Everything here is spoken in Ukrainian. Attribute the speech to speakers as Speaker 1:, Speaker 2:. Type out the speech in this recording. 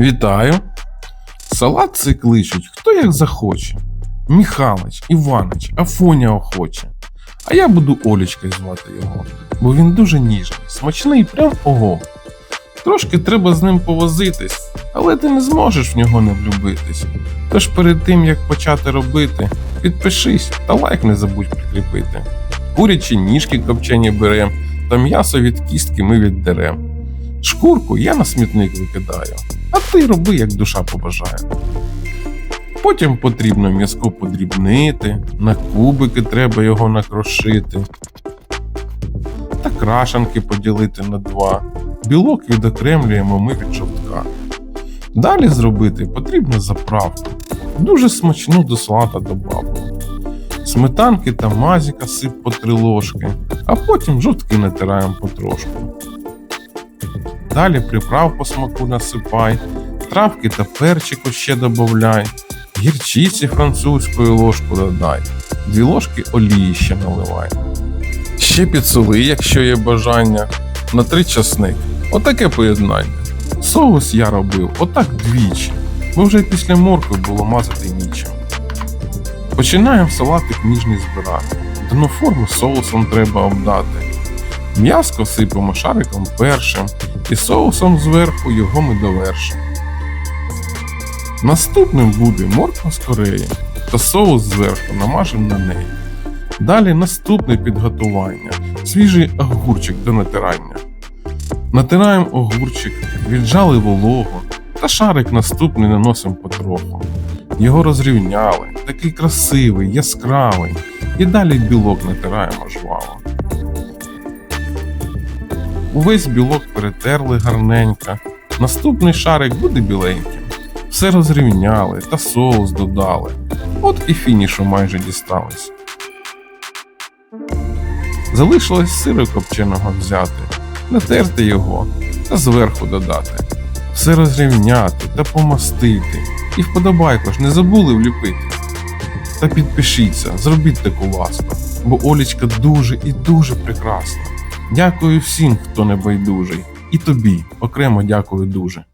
Speaker 1: Вітаю. Салат цей кличуть, хто як захоче. Міхалич, Іванич, Афоня охоче. А я буду Олічкою звати його, бо він дуже ніжний, смачний, прям ого. Трошки треба з ним повозитись, але ти не зможеш в нього не влюбитись. Тож перед тим як почати робити, підпишись та лайк не забудь прикріпити. Курячі ніжки копчені берем, та м'ясо від кістки ми віддерем. Шкурку я на смітник викидаю, а ти роби, як душа побажає. Потім потрібно м'язко подрібнити, на кубики треба його накрошити. Та крашанки поділити на два. Білок відокремлюємо ми від жовтка. Далі зробити потрібно заправку. Дуже смачну до салата добавку. Сметанки та мазіка сип по три ложки, а потім жовтки натираємо потрошку. Далі приправ по смаку насипай, травки та перчику ще добавляй, гірчиці французькою ложку додай, дві ложки олії ще наливай. Ще підсоли, якщо є бажання, на три часник. Отаке поєднання. Соус я робив отак двічі, бо вже після моркви було мазати нічим. Починаємо салатик ніжний збирати. Дно форми соусом треба обдати. М'яско сипемо шариком першим, і соусом зверху його ми довершимо. Наступним буде морква з кореї та соус зверху намажемо на неї. Далі наступне підготування свіжий огурчик до натирання. Натираємо огурчик, віджали вологу та шарик наступний наносимо потроху. Його розрівняли, такий красивий, яскравий, і далі білок натираємо жваво. Увесь білок перетерли гарненько. Наступний шарик буде біленьким. Все розрівняли та соус додали. От і фінішу майже дістались. Залишилось сиру копченого взяти, натерти його та зверху додати. Все розрівняти та помастити. І вподобайку ж не забули вліпити. Та підпишіться, зробіть таку ласку, бо Олічка дуже і дуже прекрасна. Дякую всім, хто не байдужий, і тобі окремо дякую дуже.